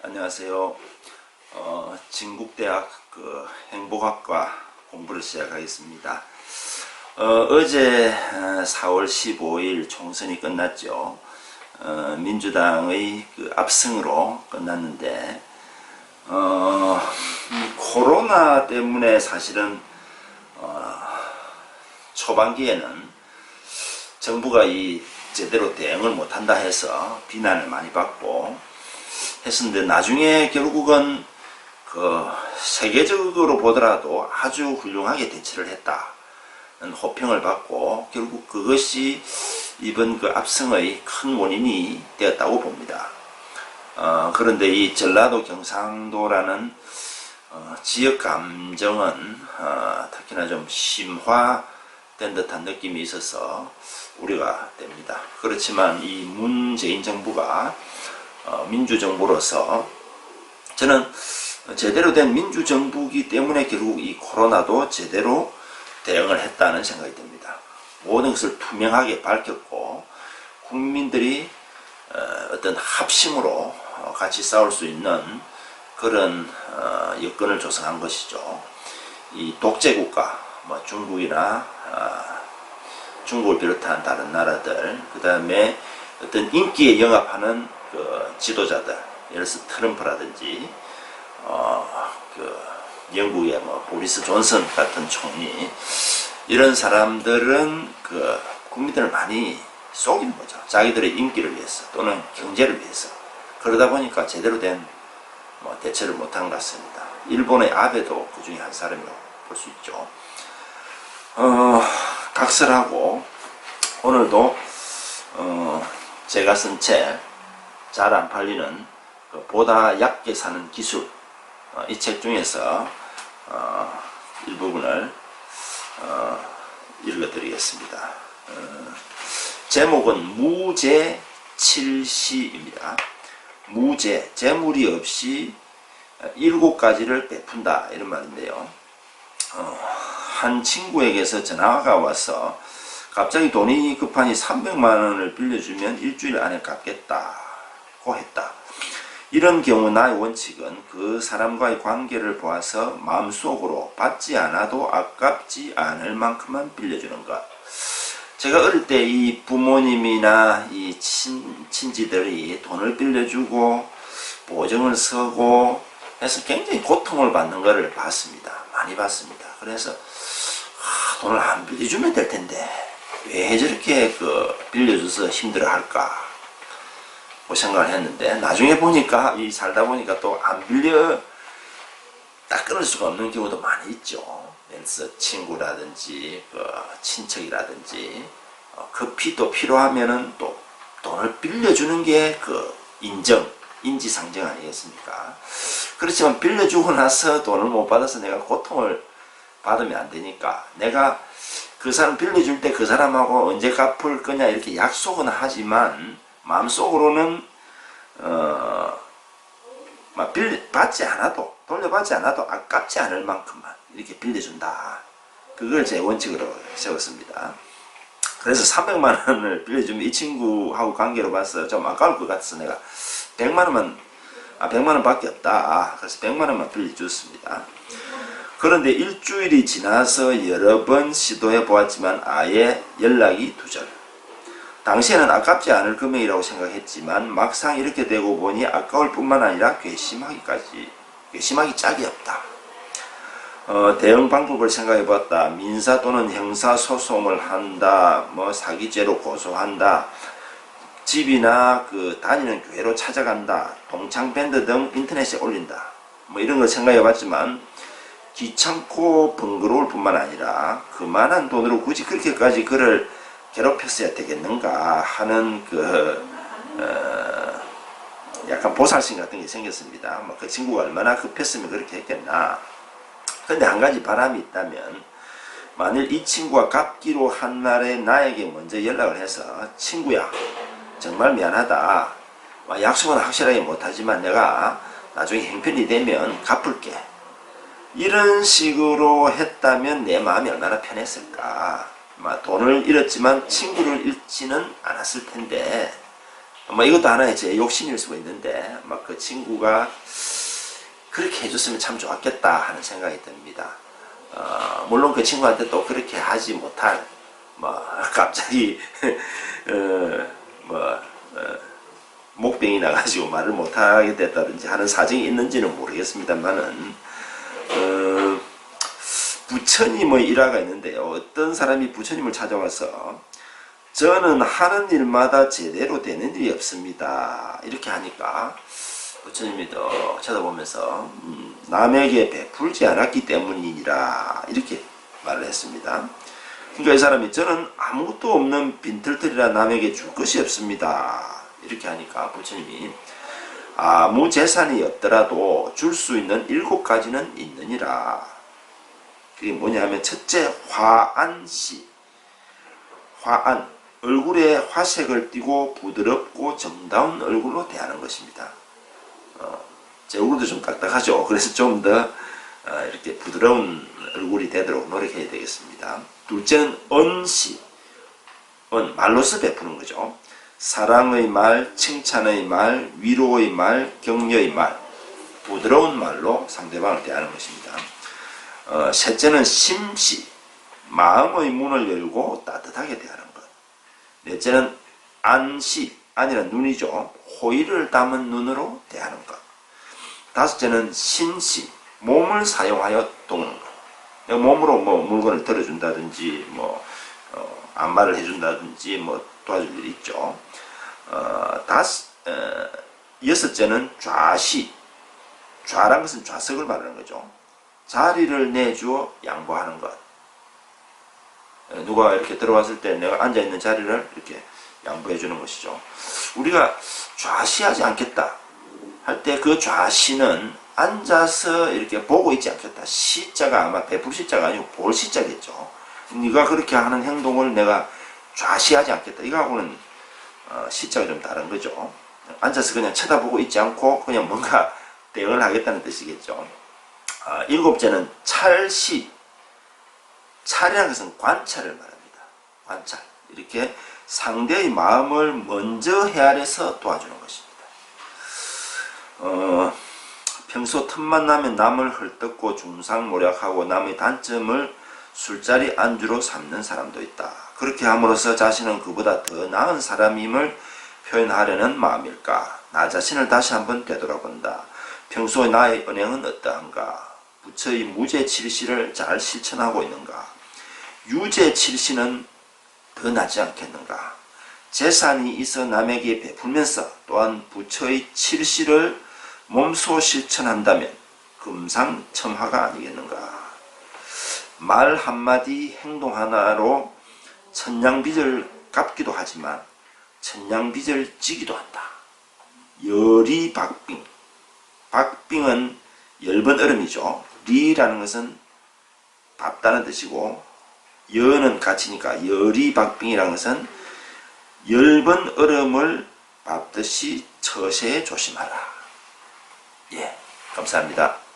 안녕하세요. 어, 진국대학 그 행복학과 공부를 시작하겠습니다. 어, 제 4월 15일 총선이 끝났죠. 어, 민주당의 그 압승으로 끝났는데, 어, 이 코로나 때문에 사실은, 어, 초반기에는 정부가 이 제대로 대응을 못한다 해서 비난을 많이 받고 했었는데 나중에 결국은 그 세계적으로 보더라도 아주 훌륭하게 대처를 했다는 호평을 받고 결국 그것이 이번 그 압승의 큰 원인이 되었다고 봅니다. 어, 그런데 이 전라도 경상도라는 어, 지역 감정은 어, 특히나 좀 심화된 듯한 느낌이 있어서 우려가 됩니다. 그렇지만 이 문재인 정부가 어, 민주정부로서 저는 제대로 된 민주정부이기 때문에 결국 이 코로나도 제대로 대응을 했다는 생각이 듭니다. 모든 것을 투명하게 밝혔고 국민들이 어, 어떤 합심으로 어, 같이 싸울 수 있는 그런 여건을 조성한 것이죠. 이 독재국가, 뭐 중국이나 중국을 비롯한 다른 나라들, 그 다음에 어떤 인기에 영합하는 그 지도자들, 예를 들어서 트럼프라든지, 어, 그 영국의 뭐 보리스 존슨 같은 총리, 이런 사람들은 그 국민들을 많이 속이는 거죠. 자기들의 인기를 위해서 또는 경제를 위해서. 그러다 보니까 제대로 된 뭐 대처를 못한 것 같습니다. 일본의 아베도 그 중에 한 사람이라고 볼 수 있죠. 어, 각설하고 오늘도 어, 제가 쓴책 잘 안 팔리는 그 보다 얕게 사는 기술 어, 이책 중에서 어, 일부분을 어, 읽어드리겠습니다. 어, 제목은 무제 칠시입니다. 무제 재물이 없이 일곱 가지를 베푼다 이런 말인데요. 어, 한 친구에게서 전화가 와서 갑자기 돈이 급하니 300만 원을 빌려주면 일주일 안에 갚겠다 고 했다. 이런 경우 나의 원칙은 그 사람과의 관계를 보아서 마음속으로 받지 않아도 아깝지 않을 만큼만 빌려주는 것. 제가 어릴 때 이 부모님이나 이 친, 친지들이 돈을 빌려주고 보증을 서고 해서 굉장히 고통을 받는 것을 봤습니다. 많이 봤습니다. 그래서 아, 돈을 안 빌려주면 될 텐데 왜 저렇게 그 빌려줘서 힘들어 할까? 고 생각을 했는데, 나중에 보니까, 이 살다 보니까 또 안 빌려 딱 끊을 수가 없는 경우도 많이 있죠. 들어서 친구라든지, 그 친척이라든지, 어, 급히 또 필요하면은 또 돈을 빌려주는 게 그 인정, 인지상정 아니겠습니까? 그렇지만 빌려주고 나서 돈을 못 받아서 내가 고통을 받으면 안 되니까 내가 그 사람 빌려줄 때 그 사람하고 언제 갚을 거냐 이렇게 약속은 하지만 마음속으로는 어, 막 빌, 받지 않아도 돌려받지 않아도 아깝지 않을 만큼만 이렇게 빌려준다. 그걸 제 원칙으로 세웠습니다. 그래서 300만 원을 빌려주면 이 친구하고 관계로 봐서 좀 아까울 것 같아서 내가 100만 원만 아 100만 원밖에 없다. 그래서 100만 원만 빌려줬습니다. 그런데 일주일이 지나서 여러 번 시도해 보았지만 아예 연락이 두절. 당시에는 아깝지 않을 금액이라고 생각했지만 막상 이렇게 되고 보니 아까울 뿐만 아니라 괘씸하기까지 괘씸하기 짝이 없다. 어, 대응 방법을 생각해 봤다. 민사 또는 형사 소송을 한다. 뭐 사기죄로 고소한다. 집이나 그 다니는 교회로 찾아간다. 동창 밴드 등 인터넷에 올린다. 뭐 이런 걸 생각해 봤지만 귀찮고 번거로울 뿐만 아니라 그만한 돈으로 굳이 그렇게까지 그를 괴롭혔어야 되겠는가 하는 그 어, 약간 보살심 같은 게 생겼습니다. 뭐 그 친구가 얼마나 급했으면 그렇게 했겠나. 근데 한 가지 바람이 있다면 만일 이 친구가 갚기로 한 날에 나에게 먼저 연락을 해서 친구야 정말 미안하다. 약속은 확실하게 못하지만 내가 나중에 행편이 되면 갚을게. 이런 식으로 했다면 내 마음이 얼마나 편했을까. 돈을 잃었지만 친구를 잃지는 않았을 텐데 뭐 이것도 하나의 제 욕심일 수가 있는데 막그 친구가 그렇게 해줬으면 참 좋았겠다 하는 생각이 듭니다. 어, 물론 그 친구한테 또 그렇게 하지 못할 뭐 갑자기 어 뭐 어, 목병이 나가지고 말을 못하게 됐다든지 하는 사정이 있는지는 모르겠습니다만은 어, 부처님의 일화가 있는데요. 어떤 사람이 부처님을 찾아와서 저는 하는 일마다 제대로 되는 일이 없습니다. 이렇게 하니까 부처님이 더 쳐다보면서 음, 남에게 베풀지 않았기 때문이라 이렇게 말을 했습니다. 그러니까 이 사람이 저는 아무것도 없는 빈털털이라 남에게 줄 것이 없습니다. 이렇게 하니까 부처님이 아무 재산이 없더라도 줄 수 있는 일곱 가지는 있느니라. 그게 뭐냐 하면 첫째 화안시 화안 얼굴에 화색을 띠고 부드럽고 정다운 얼굴로 대하는 것입니다. 어, 제 얼굴도 좀 딱딱하죠. 그래서 좀더 어, 이렇게 부드러운 얼굴이 되도록 노력해야 되겠습니다. 둘째는 언시 언 말로서 베푸는 거죠. 사랑의 말, 칭찬의 말, 위로의 말, 격려의 말, 부드러운 말로 상대방을 대하는 것입니다. 어, 셋째는 심시, 마음의 문을 열고 따뜻하게 대하는 것. 넷째는 안시, 안이란 눈이죠. 호의를 담은 눈으로 대하는 것. 다섯째는 신시, 몸을 사용하여 돕는 것. 몸으로 뭐 물건을 들어준다든지, 뭐, 어, 안마를 해준다든지, 뭐 도와줄 일 있죠. 어, 다섯, 어, 여섯째는 좌시. 좌란 것은 좌석을 말하는 거죠. 자리를 내주어 양보하는 것. 어, 누가 이렇게 들어왔을 때 내가 앉아있는 자리를 이렇게 양보해 주는 것이죠. 우리가 좌시하지 않겠다 할 때 그 좌시는 앉아서 이렇게 보고 있지 않겠다. 시자가 아마 베풀 시자가 아니고 볼 시자겠죠. 네가 그렇게 하는 행동을 내가 좌시하지 않겠다. 이거하고는 어, 시자가 좀 다른 거죠. 앉아서 그냥 쳐다보고 있지 않고 그냥 뭔가 대응을 하겠다는 뜻이겠죠. 아, 일곱째는 찰시. 찰이라는 것은 관찰을 말합니다. 관찰. 이렇게 상대의 마음을 먼저 헤아려서 도와주는 것입니다. 어, 평소 틈만 나면 남을 헐뜯고 중상모략하고 남의 단점을 술자리 안주로 삼는 사람도 있다. 그렇게 함으로써 자신은 그보다 더 나은 사람임을 표현하려는 마음일까? 나 자신을 다시 한번 되돌아본다. 평소 나의 은행은 어떠한가? 부처의 무죄 칠시를 잘 실천하고 있는가? 유죄 칠시는 더 낫지 않겠는가? 재산이 있어 남에게 베풀면서 또한 부처의 칠시를 몸소 실천한다면 금상첨화가 아니겠는가? 말 한마디 행동 하나로 천냥빚을 갚기도 하지만 천냥빚을 지기도 한다. 열이 박빙. 박빙은 열번 얼음이죠. 리라는 것은 밟다는 뜻이고 여는 같이니까 열이 박빙이라는 것은 열번 얼음을 밟듯이 처세에 조심하라. 예, 감사합니다.